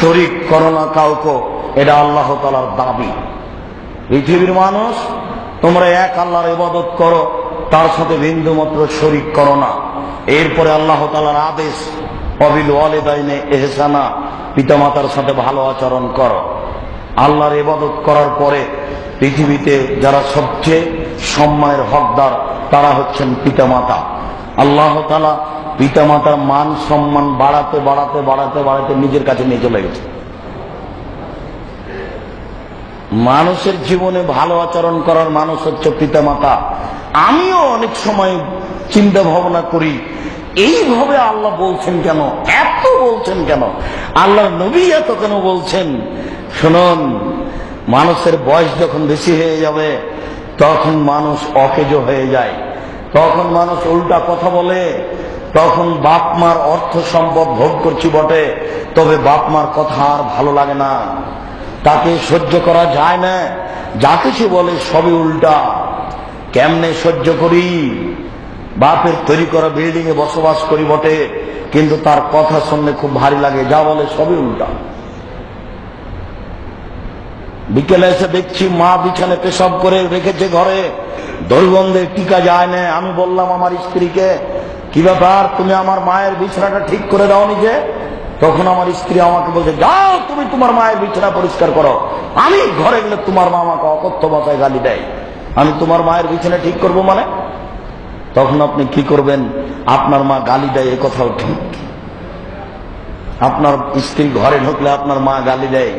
শরিক করো না কাউকে, এটা আল্লাহ তালার দাবি। পৃথিবীর মানুষ, তোমরা এক আল্লাহর ইবাদত করো, তার সাথে বিন্দু মাত্র শরিক করো না। এরপরে আল্লাহ তালার আদেশ, অবিল ওয়ালেদাইনে এহসানা পিতামাতার সাথে ভালো আচরণ করো। আল্লাহর ইবাদত করার পরে পৃথিবীতে যারা সবচেয়ে সম্মানের হকদার, তারা হচ্ছেন পিতামাতা। আল্লাহ তালা পিতামাতার মান সম্মান বাড়াতে বাড়াতে বাড়াতে বাড়াতে নিজের কাছে নিয়ে চলে গেছে। মানুষের জীবনে ভালো আচরণ করার মানুষ হচ্ছে পিতামাতা। আমিও অনেক সময় চিন্তা ভাবনা করি, এইভাবে আল্লাহ বলছেন কেন? এত বলছেন কেন? আল্লাহ নবী এত কেন বলছেন। শুনুন, মানুষের বয়স যখন বেশি হয়ে যাবে, তখন মানুষ অকেজ হয়ে যায়। তখন মানুষ উল্টা কথা বলে, তখন বাপ মার অর্থ সম্পদ ভোগ করছি বটে, তবে বাপ মার কথা আর ভালো লাগে না। তাকে সহ্য করা যায় না, যা কিছু বলে সবই উল্টা। কেমনে সহ্য করি? বাপের তৈরি করা বিল্ডিং এ বসবাস করি বটে, কিন্তু তার কথা শুনলে খুব ভারী লাগে, যা বলে সবই উল্টা। বিকেলে এসে দেখছি মা বিছানে পেশাব করে রেখেছে ঘরে দুর্গন্ধে টিকা যায় না। আমি বললাম, আমার স্ত্রীকে, কি ব্যাপার? তুমি আমার মায়ের বিছানাটা ঠিক করে দাও নিজে। তখন আমার স্ত্রী আমাকে বলছে, যাও, তুমি তোমার মায়ের বিছানা পরিষ্কার করো। আমি ঘরে গেলে তোমার মা আমাকে অকথ্য ভাষায় গালি দেয়। আমি তোমার মায়ের বিছানা ঠিক করব মানে? তখন আপনি কি করবেন? আপনার মা গালি দেয়, এ কথাও ঠিক। আপনার স্ত্রী ঘরে ঢুকলে আপনার মা গালি দেয়।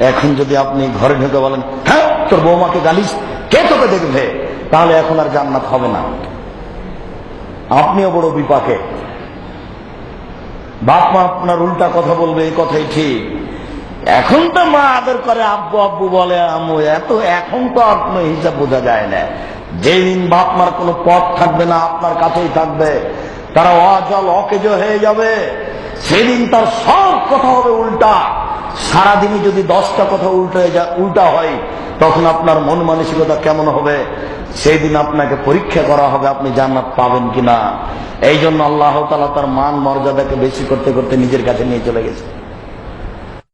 এখন যদি আপনি ঘরে ঢুকে বলেন হ্যাঁ তোর বৌমাকে গালিস, কে তোকে দেখবে? তাহলে এখন আর জান্নাত হবে না। আপনিও বড় বিপাকে। বাপ মা আপনার উল্টা কথা বলবে, এই কথাই ঠিক। এখন তো মা আদর করে, আব্বু আব্বু বলে, আম্মু, এত এখন তো কোনো হিসাব বোঝা যায় না। যেদিন বাপ মার কোনো পথ থাকবে না, আপনার কাছেই থাকবে। তারা অজল, অকেজ হয়ে যাবে। সেদিন তার সব কথা হবে উল্টা। সারাদিনই যদি দশটা কথা উল্টো উল্টা হয় তখন আপনার মন মানসিকতা কেমন হবে? সেই দিন আপনাকে পরীক্ষা করা হবে, আপনি জান্নাত পাবেন কিনা? এই জন্য আল্লাহ তালা তার মান মর্যাদাকে বেশি করতে করতে নিজের কাছে নিয়ে চলে গেছে